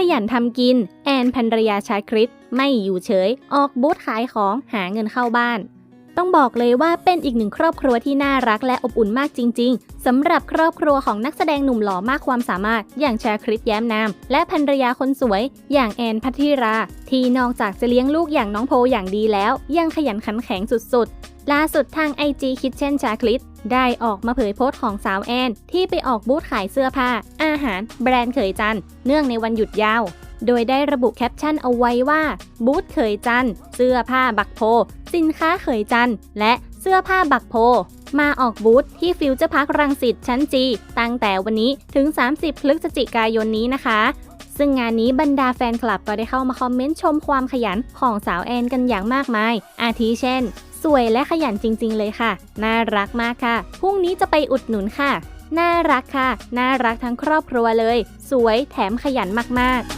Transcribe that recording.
ขยันทำกิน แอนพันรยาชาคริตไม่อยู่เฉย ออกบูธขายของหาเงินเข้าบ้าน ต้องบอกเลยว่าเป็นอีกหนึ่งครอบครัวที่น่ารักและอบอุ่นมากจริง ๆ สำหรับครอบครัวของนักแสดงหนุ่มหล่อมากความสามารถ อย่างชาคริตแย้มนาม และภรรยาคนสวย อย่างแอนพัทิรา ที่นอกจากจะเลี้ยงลูกอย่างน้องโพอย่างดีแล้ว ยังขยันขันแข็งสุดๆ ล่าสุดทาง IG คิดเช่นชาคลิตได้ออกมาเผยโพสต์ของสาวแอน ที่ไปออกบูธขายเสื้อผ้า อาหาร แบรนด์เขยจันเนื่องในวันหยุดยาว โดยได้ระบุแคปชั่นเอาไว้ว่า บูธเขยจัน เสื้อผ้าบักโพ สินค้าเขยจัน และเสื้อผ้าบักโพ มาออกบูธที่ฟิวเจอร์พาร์ครังสิตชั้นจี ตั้งแต่วันนี้ถึง 30 พฤศจิกายนนี้นะคะ ซึ่งงานนี้บรรดาแฟนคลับก็ได้เข้ามาคอมเมนต์ชมความขยันของสาวแอนกันอย่างมากมาย อาทิเช่น สวยและขยันจริง ๆ เลยค่ะ น่ารักมากค่ะ พรุ่งนี้จะไปอุดหนุนค่ะ น่ารักค่ะ น่ารักทั้งครอบครัวเลย สวยแถมขยันมากๆ